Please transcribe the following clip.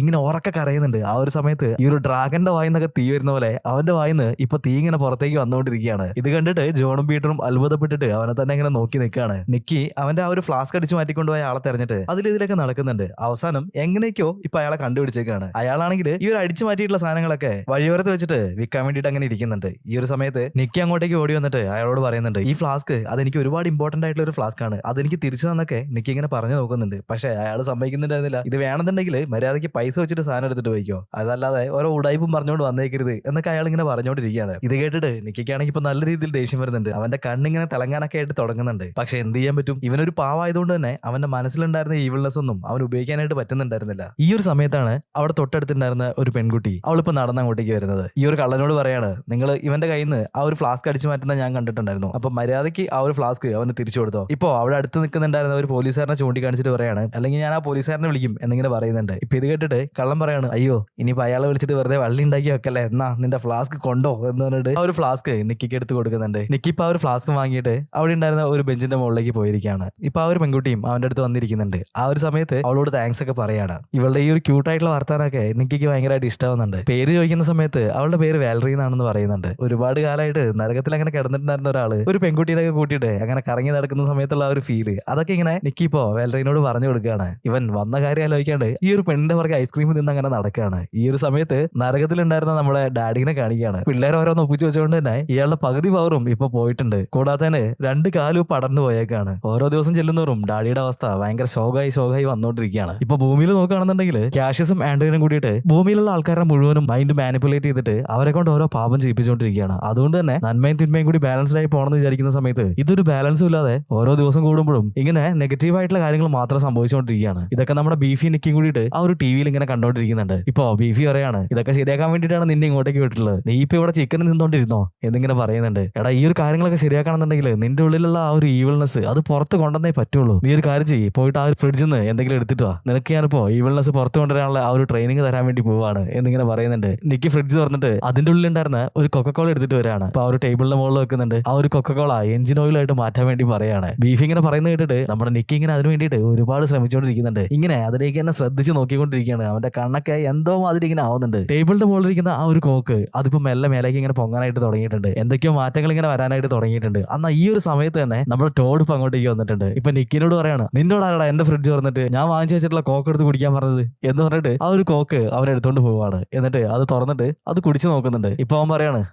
ഇങ്ങനെ ഉറക്കെ കരയുന്നുണ്ട്. ആ ഒരു സമയത്ത് ഈ ഒരു ഡ്രാഗന്റെ വായിന്നൊക്കെ തീ വരുന്ന പോലെ അവന്റെ വായിന്ന് ഇപ്പൊ തീ ഇങ്ങനെ പുറത്തേക്ക് വന്നുകൊണ്ടിരിക്കുകയാണ്. ഇത് കണ്ടിട്ട് ജോണും പീറ്ററും അത്ഭുതപ്പെട്ടിട്ട് അവനെ തന്നെ ഇങ്ങനെ നോക്കി നിൽക്കുകയാണ്. നിക്കി അവന്റെ ആ ഒരു ഫ്ലാസ്ക് അടിച്ച് മാറ്റിക്കൊണ്ടുപോയ ആളെ തെരഞ്ഞിട്ട് അതിൽ ഇതിലൊക്കെ നടക്കുന്നുണ്ട്. അവസാനം എങ്ങനെയൊക്കെയോ ഇപ്പൊ അയാളെ കണ്ടുപിടിച്ചേക്കാണ്. അയാളാണെങ്കിൽ ഈ ഒരു അടിച്ചു മാറ്റിയിട്ടുള്ള സാധനങ്ങളൊക്കെ വഴിയോരത്ത് വെച്ചിട്ട് വിൽക്കാൻ വേണ്ടിയിട്ട് അങ്ങനെ ഇരിക്കുന്നുണ്ട്. ഈ ഒരു സമയത്ത് നിക്കി അങ്ങോട്ടേക്ക് ഓടി വന്നിട്ട് അയാളോട് പറയുന്നുണ്ട് ഈ ഫ്ലാസ്ക് അതെനിക്ക് ഒരുപാട് ഇമ്പോർട്ടന്റ് ആയിട്ടുള്ള ഒരു ഫ്ലാസ്ക് ആണ്. അതെനിക്ക് തിരിച്ചു തന്നൊക്കെ നിക്കി ഇങ്ങനെ പറഞ്ഞു നോക്കുന്നുണ്ട്. പക്ഷെ അയാൾ സമ്മതിക്കുന്നുണ്ടായിരുന്നില്ല. ഇത് വേണമെന്നുണ്ടെങ്കിൽ മര്യാദയ്ക്ക് പൈസ വെച്ചിട്ട് സാധനം എടുത്തിട്ട് പോയിക്കോ? അതല്ലാതെ ഓരോ ഉടായ്പും പറഞ്ഞുകൊണ്ട് വന്നേക്കരുത് എന്നൊക്കെ അയാൾ ഇങ്ങനെ പറഞ്ഞുകൊണ്ടിരിക്കുകയാണ്. ഇത് കേട്ടിട്ട് നിക്കിക്കാണെങ്കിൽ ഇപ്പൊ നല്ല രീതിയിൽ ദേഷ്യം വരുന്നുണ്ട്. അവന്റെ കണ്ണിങ്ങനെ തിളങ്ങാനൊക്കെ ആയിട്ട് തുടങ്ങുന്നുണ്ട്. പക്ഷെ എന്ത് ചെയ്യാൻ പറ്റും? ഇവനൊരു പാവായതുകൊണ്ട് തന്നെ അവന്റെ മനസ്സിലുണ്ടായിരുന്ന ഈവിൾനെസ് ഒന്നും അവൻ ഉപയോഗിക്കാനായിട്ട് പറ്റുന്നുണ്ടായിരുന്നില്ല. ഈ ഒരു സമയത്താണ് അവിടെ തൊട്ടടുത്തുണ്ടായിരുന്ന ഒരു പെൺകുട്ടി അവളിപ്പോ നടന്ന് അങ്ങോട്ടേക്ക് വരുന്നത്. ഈ ഒരു കള്ളനോട് പറയാണ് നിങ്ങൾ ഇവന്റെ കയ്യിൽ നിന്ന് ആ ഒരു ഫ്ലാസ്ക് അടിച്ചു മാറ്റുന്ന ഞാൻ കണ്ടിട്ടുണ്ടായിരുന്നു. അപ്പൊ മര്യാദയ്ക്ക് ആ ഒരു ഫ്ലാസ്ക് അവന് തിരിച്ചു കൊടുത്തോ. ഇപ്പോ അവിടെ അടുത്ത് നിൽക്കുന്നുണ്ടായിരുന്ന ഒരു പോലീസുകാരനെ ചൂണ്ടിക്കാണിച്ചിട്ട് പറയാണ് അല്ലെങ്കിൽ ഞാൻ ആ പോലീസുകാരനെ വിളിക്കും എന്നിങ്ങനെ പറയുന്നുണ്ട്. ഇപ്പൊ ഇത് കേട്ടിട്ട് കള്ളം പറയാണ്. അയ്യോ ഇനിയിപ്പോ അയാളെ വിളിച്ചിട്ട് വെറുതെ വള്ളി ഉണ്ടാക്കി വെക്കല്ലേ? എന്നാ നിന്റെ ഫ്ലാസ്ക് കൊണ്ടോ? എന്ന് പറഞ്ഞിട്ട് ആ ഒരു ഫ്ലാസ്ക് നിക്കിക്ക് എടുത്ത് കൊടുക്കുന്നുണ്ട്. നിക്കി ഇപ്പൊ ആ ഒരു ഫ്ലാസ്ക് വാങ്ങിയിട്ട് അവിടെ ഉണ്ടായിരുന്ന ഒരു ബെഞ്ചിന്റെ മുകളിലേക്ക് പോയിരിക്കുകയാണ്. ഇപ്പൊ ആ ഒരു പെൺകുട്ടിയും അവന്റെ അടുത്ത് വന്നിരിക്കുന്നുണ്ട്. ആ ഒരു സമയത്ത് അവളോട് താങ്ക്സ് ഒക്കെ പറയാണ്. ഇവളുടെ ഈ ഒരു ക്യൂട്ടായിട്ടുള്ള വർത്താനൊക്കെ നിക്കിക്ക് ഭയങ്കരമായിട്ട് ഇഷ്ടമാവുന്നുണ്ട് പേര് ചോദിക്കുന്ന സമയത്ത് അവളുടെ പേര് വാലറി എന്നാണെന്ന് പറയുന്നുണ്ട്. ഒരുപാട് കാലമായിട്ട് നരകത്തിൽ അങ്ങനെ കിടന്നിട്ടുണ്ടായിരുന്ന ഒരാൾ ഒരു പെൺകുട്ടീനൊക്കെ കൂട്ടിയിട്ട് അങ്ങനെ കറങ്ങി നടക്കുന്ന സമയത്തുള്ള ആ ഒരു ഫീൽ അതൊക്കെ ഇങ്ങനെ നിക്കി ഇപ്പോ വാലറിനോട് പറഞ്ഞു കൊടുക്കുകയാണ്. ഇവൻ വന്ന കാര്യം ആലോചിക്കാണ്ട് ഈ ഒരു പെണ്ണിന്റെ പുറകെ ഐസ്ക്രീം നിന്ന് അങ്ങനെ നടക്കുകയാണ് ഈ ഒരു സമയത്ത് നരകത്തിലുണ്ടായിരുന്ന നമ്മുടെ ഡാഡിനെ കാണിക്കുകയാണ് പിള്ളേർ ഓരോന്ന് ഒപ്പിച്ച് വെച്ചുകൊണ്ട് തന്നെ ഇയാളുടെ പകുതി പവറും ഇപ്പൊ പോയിട്ടുണ്ട്. കൂടാതെ തന്നെ രണ്ട് കാലും പടർന്നു പോയേക്കാണ്. ഓരോ ദിവസം ചെല്ലുന്നവരും ഡാഡിയുടെ അവസ്ഥ ഭയങ്കര ശോകായി ശോകമായി വന്നുകൊണ്ടിരിക്കുകയാണ് ഇപ്പൊ ഭൂമിയിൽ നോക്കുകയാണെന്നുണ്ടെങ്കിൽ ക്യാഷസും ആൻഡ്രിനും കൂടിയിട്ട് ഭൂമിയിലുള്ള ആൾക്കാരെ മുഴുവനും മൈൻഡ് മാനിപ്പുലേറ്റ് ചെയ്തിട്ട് അവരെ കൊണ്ട് ഓരോ പാപം ചെയ്യിപ്പിച്ചുകൊണ്ടിരിക്കുകയാണ് അതുകൊണ്ട് തന്നെ നന്മയും തിന്മയും കൂടി ബാലൻസ്ഡ് ആയി പോകണമെന്ന് വിചാരിക്കുന്ന സമയത്ത് ഇതൊരു ബാലൻസും ഇല്ലാതെ ഓരോ ദിവസം കൂടുമ്പോഴും ഇങ്ങനെ നെഗറ്റീവ് ആയിട്ടുള്ള കാര്യങ്ങൾ മാത്രം സംഭവിച്ചുകൊണ്ടിരിക്കുകയാണ് ഇതൊക്കെ നമ്മുടെ ബീഫി നിക്കും കൂടിയിട്ട് ആ ഒരു ടി വിയിൽ ഇങ്ങനെ കണ്ടോണ്ടിരിക്കുന്നുണ്ട്. ഇപ്പോ ബീഫി പറയാണ് ഇതൊക്കെ ശരിയാക്കാൻ വേണ്ടിയിട്ടാണ് നിന്നെ ഇങ്ങോട്ടേക്ക് വിട്ടിട്ടുള്ളത്. നീ ഇപ്പൊ ഇവിടെ ചിക്കൻ നിന്നോണ്ടിരുന്നോ? എന്നിങ്ങനെ പറയുന്നുണ്ട്. എടാ ഈ ഒരു കാര്യങ്ങളൊക്കെ ശരിയാക്കണമെന്നുണ്ടെങ്കിൽ നിന്റെ ഉള്ളിലുള്ള ആ ഒരു ഈവിൾനെസ് അത് പുറത്ത് കൊണ്ടുവന്നേ പറ്റുള്ളൂ. നീ ഒരു കാര്യം ചെയ്യ്. പോയിട്ട് ആ ഒരു ഫ്രിഡ്ജിൽ നിന്ന് എന്തെങ്കിലും എടുത്തിട്ട് വാ. നിനക്ക് ഞാനിപ്പോ ഈവിൾനെസ് പുറത്ത് കൊണ്ടുവരാനുള്ള ആ ഒരു ട്രെയിനിങ് തരാൻ വേണ്ടി പോവാണ്. എന്നിങ്ങനെ പറയുന്നുണ്ട്. നിക്ക് ഫ്രിഡ്ജ് തുറന്നിട്ട് അതിന്റെ ഉള്ളിൽ ഉണ്ടായിരുന്ന ഒരു കൊക്കക്കോള എടുത്തിട്ട് വരാണ്. അപ്പൊ ആ ഒരു ടേബിളിന്റെ മുകളിൽ വെക്കുന്നുണ്ട്. ആ ഒരു കൊക്കക്കോള എഞ്ചിൻ ഓയിലായിട്ട് മാറ്റാൻ വേണ്ടി പറയാണ്. ബീഫ് ഇങ്ങനെ പറയുന്നത് കേട്ടിട്ട് നമ്മുടെ നിക്കി ഇങ്ങനെ അതിന് വേണ്ടിയിട്ട് ഒരുപാട് ശ്രമിച്ചുകൊണ്ടിരിക്കുന്നുണ്ട് ഇങ്ങനെ അതിലേക്ക് തന്നെ ശ്രദ്ധിച്ച് നോക്കിക്കൊണ്ടിരിക്കുകയാണ്. അവന്റെ കണ്ണൊക്കെ എന്തോ മാതിരി ഇങ്ങനെ ആവുന്നുണ്ട്. ടേബിളിന്റെ മുകളിൽ ഇരിക്കുന്ന ആ ഒരു കോക്ക് അതിപ്പോ മെല്ലെ മേലേക്ക് ഇങ്ങനെ പൊങ്ങാനായിട്ട് തുടങ്ങിയിട്ടുണ്ട്. എന്തൊക്കെയോ മാറ്റങ്ങൾ ഇങ്ങനെ വരാനായിട്ട് തുടങ്ങിയിട്ടുണ്ട്. അന്ന് ഈ ഒരു സമയത്ത് തന്നെ നമ്മുടെ ടോഡ് ഇപ്പൊ അങ്ങോട്ടേക്ക് വന്നിട്ടുണ്ട്. ഇപ്പൊ നിക്കിനോട് പറയാണ് നിന്നോട് ആരാടാ എന്റെ ഫ്രിഡ്ജ് തുറന്നിട്ട്? ഞാൻ വാങ്ങിച്ചു വെച്ചിട്ടുള്ള കോക്ക് എടുത്ത് കുടിക്കാൻ പറഞ്ഞത്. എന്ന് പറഞ്ഞിട്ട് ആ ഒരു കോക്ക് അവൻ എടുത്തോണ്ട് പോവാണ്. എന്നിട്ട് അത് തുറന്നിട്ട് അത് കുടിച്ചു നോക്കുന്നുണ്ട്. ഇപ്പൊ അവൻ പറയാണ്